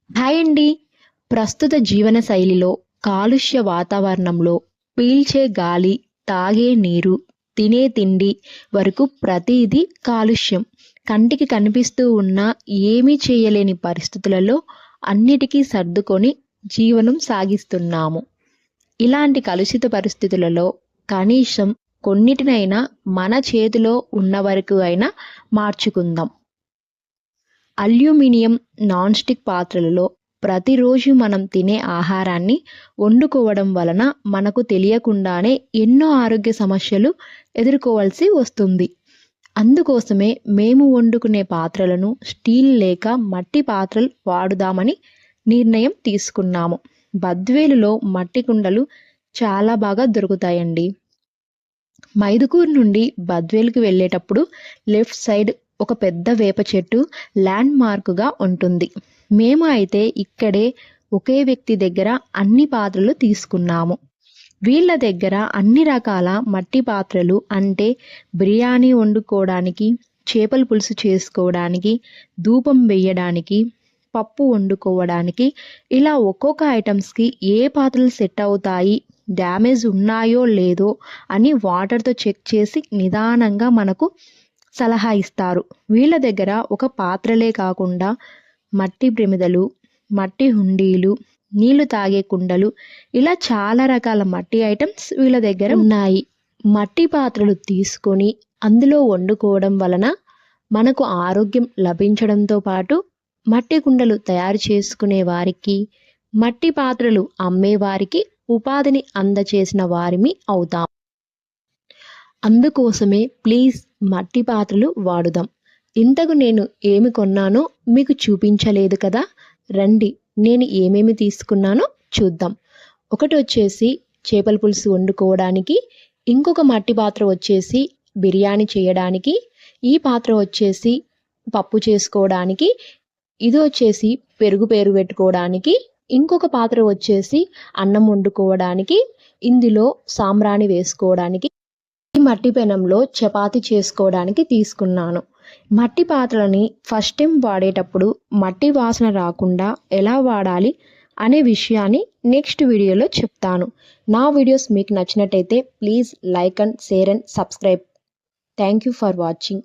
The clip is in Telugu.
హాయ్ అండి. ప్రస్తుత జీవన శైలిలో కాలుష్య వాతావరణంలో పీల్చే గాలి తాగే నీరు తినే తిండి వరకు ప్రతిదీ కాలుష్యం. కంటికి కనిపిస్తూ ఉన్న ఏమీ చేయలేని పరిస్థితులలో అన్నిటికీ సర్దుకొని జీవనం సాగిస్తున్నాము. ఇలాంటి కలుషిత పరిస్థితులలో కనీసం కొన్నిటినైనా మన చేతిలో ఉన్న వరకు అయినా మార్చుకుందాం. అల్యూమినియం నాన్ స్టిక్ పాత్రలలో ప్రతిరోజు మనం తినే ఆహారాన్ని వండుకోవడం వలన మనకు తెలియకుండానే ఎన్నో ఆరోగ్య సమస్యలు ఎదుర్కోవాల్సి వస్తుంది. అందుకోసమే మేము వండుకునే పాత్రలను స్టీల్ లేక మట్టి పాత్రలు వాడుదామని నిర్ణయం తీసుకున్నాము. బద్వేలులో మట్టి కుండలు చాలా బాగా దొరుకుతాయండి. మైదుకూరు నుండి బద్వేలుకు వెళ్ళేటప్పుడు లెఫ్ట్ సైడ్ ఒక పెద్ద వేప చెట్టు ల్యాండ్ మార్క్గా ఉంటుంది. మేము అయితే ఇక్కడే ఒకే వ్యక్తి దగ్గర అన్ని పాత్రలు తీసుకున్నాము. వీళ్ళ దగ్గర అన్ని రకాల మట్టి పాత్రలు అంటే బిర్యానీ వండుకోవడానికి చేపల పులుసు చేసుకోవడానికి ధూపం వేయడానికి పప్పు వండుకోవడానికి ఇలా ఒక్కొక్క ఐటమ్స్కి ఏ పాత్రలు సెట్ అవుతాయి డ్యామేజ్ ఉన్నాయో లేదో అని వాటర్తో చెక్ చేసి నిదానంగా మనకు సలహా ఇస్తారు. వీళ్ళ దగ్గర ఒక పాత్రలే కాకుండా మట్టి ప్రమిదలు మట్టి హుండీలు నీళ్ళు తాగే కుండలు ఇలా చాలా రకాల మట్టి ఐటమ్స్ వీళ్ళ దగ్గర ఉన్నాయి. మట్టి పాత్రలు తీసుకొని అందులో వండుకోవడం వలన మనకు ఆరోగ్యం లభించడంతో పాటు మట్టి కుండలు తయారు చేసుకునే వారికి మట్టి పాత్రలు అమ్మేవారికి ఉపాధిని అందచేసిన వారిమి అవుతాం. అందుకోసమే ప్లీజ్ మట్టి పాత్రలు వాడుదాం. ఇంతకు నేను ఏమి కొన్నానో మీకు చూపించలేదు కదా. రండి నేను ఏమేమి తీసుకున్నానో చూద్దాం. ఒకటి వచ్చేసి చేపల పులుసు వండుకోవడానికి ఇంకొక మట్టి పాత్ర వచ్చేసి బిర్యానీ చేయడానికి ఈ పాత్ర వచ్చేసి పప్పు చేసుకోవడానికి ఇది వచ్చేసి పెరుగు పేరు పెట్టుకోవడానికి ఇంకొక పాత్ర వచ్చేసి అన్నం వండుకోవడానికి ఇందులో సాంబ్రాణి వేసుకోవడానికి మట్టి పెనంలో చపాతి చేసుకోవడానికి తీసుకున్నాను. మట్టి పాత్రలని ఫస్ట్ టైం వాడేటప్పుడు మట్టి వాసన రాకుండా ఎలా వాడాలి అనే విషయాన్ని నెక్స్ట్ వీడియోలో చెప్తాను. నా వీడియోస్ మీకు నచ్చినట్టయితే please like and share and subscribe. Thank you for watching.